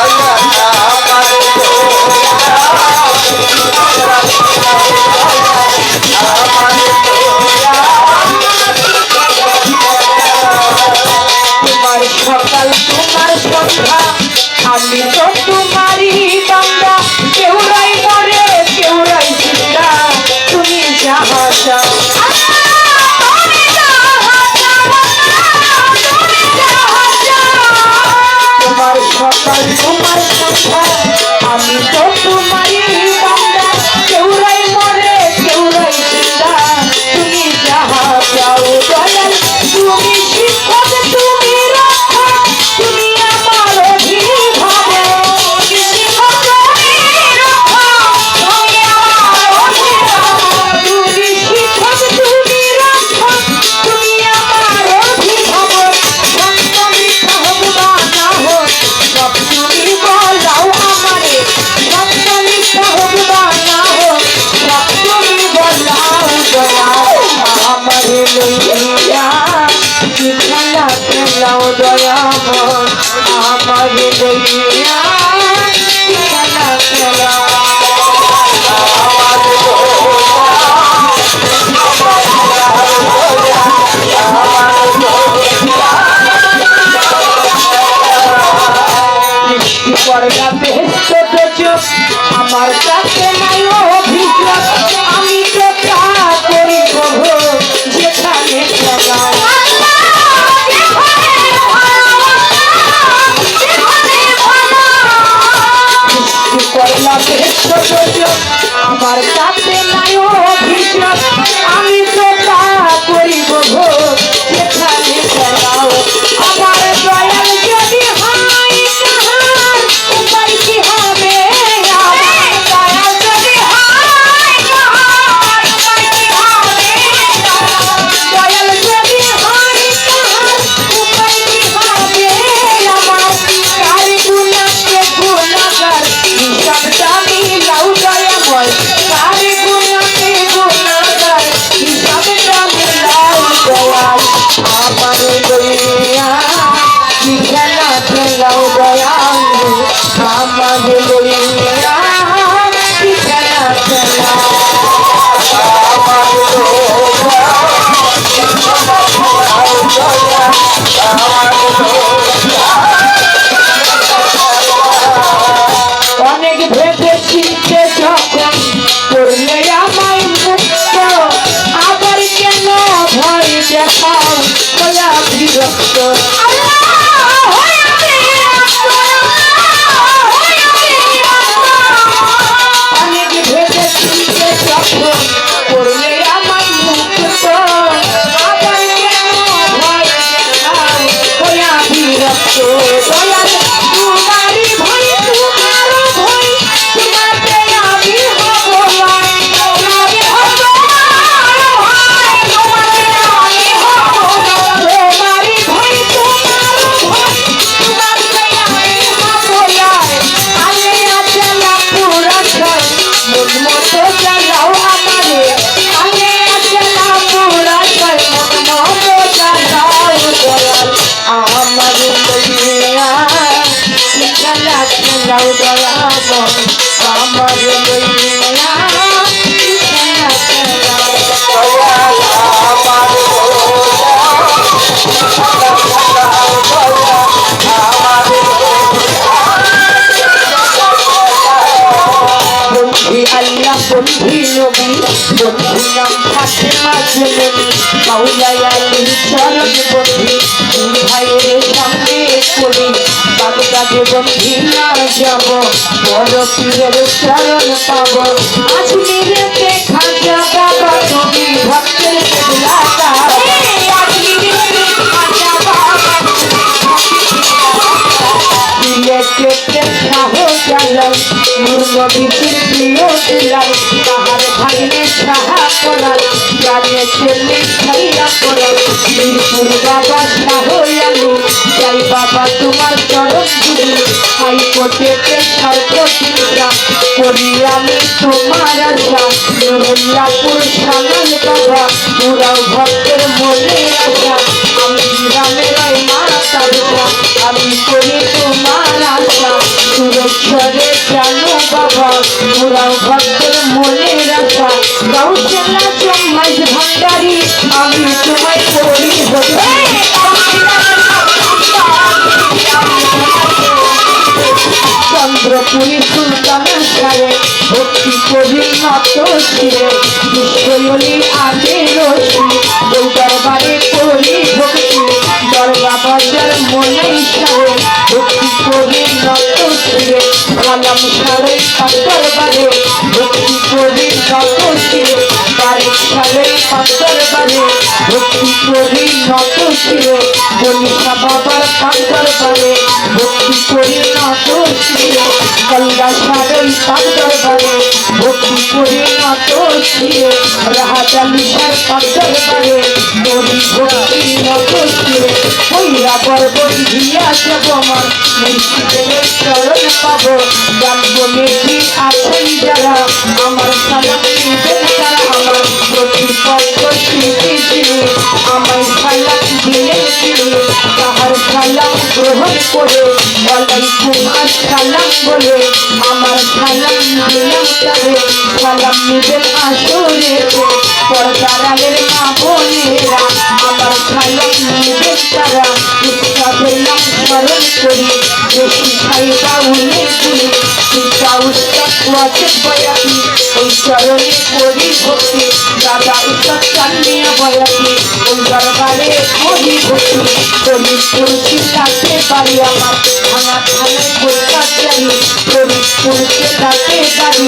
Oh, Don't the top my দাও দয়া আমার দইয়া খেলা খেলা What I got to hit the bitches আমার কাছে just a নাম থাকে মাঝে মাওলাই আলীর চরণ বন্ধি দুই ভাইয়ের সামনে করি বাগদাদে বন্ধি না যাব বড় পীরের চরণ পাব আজমিরেতে খাজা বাবা তুমি ভক্তের সিলেটেতে শাহ জালাল নূর নবীর প্রিয় সাহা জানে ছেলে ছাইয়া করাল মিরপুর বাবা শাহ আলু যাই বাবা তোমার চরণ ধুলি। হাইকোর্টেতে সর্বচিন্তা করি আমি তোমার আশা নুরুল্লাপুর সালাল বাবা পুরাও ভক্তের মনে আশা আমি গ্রামের ওই মাতা আমি করি তোমার আশা সুরেশ্বরে জানো বাবা পুরাও ভক্তের মনে রাখা গাউসেলা চম্মাই ভান্ডারি আমি তোমায় করি হতে চন্দ্রপুরী সুলতানের সারে করি নত বিশ্বলি আগে রশি ওই দরবারে করি ভক্তি, দরগা বাজার মনে সারে ভক্তি করি নত শিরে কালাম সারে দরবারে ভক্তি করি নত শিরে বারেক সারে বনিশা বাবার দরবারে ভক্তি করি নত শিরে কল্লা সারে ভক্তি করি নত শিরে রাহাজালি সার দরবারে করি ভক্তি নত শিরে ওইরা বরবর দিয়াছে বমন মুর্শিদের চরণ পাব জানব নেকি আছেন যারা আমার সালাম দিবেন তারা আমার তাহার সালাম গ্রহণ করে ওয়ালাইকুম আসসালাম বলে, আমার সালাম নিলাম তারে, সালাম নিবেন আসরেতে পর্দারালের মা বোনেরা আমার সালাম নিবেন তারা, উৎসবের নাম স্মরণ করি বেশি খাইবা উনি গুলি চিন্তা ওয়াজেব বয়াতি, ওই চরণে করি ভক্তি। দাদা উত্তর চান্দিয়া বয়াতি, ওই দরবারে করি ভক্তি। করি তুলসী কাছে পারি আমার ভাঙা ভোটকা চাই করি তুলসী কাছে বাড়ি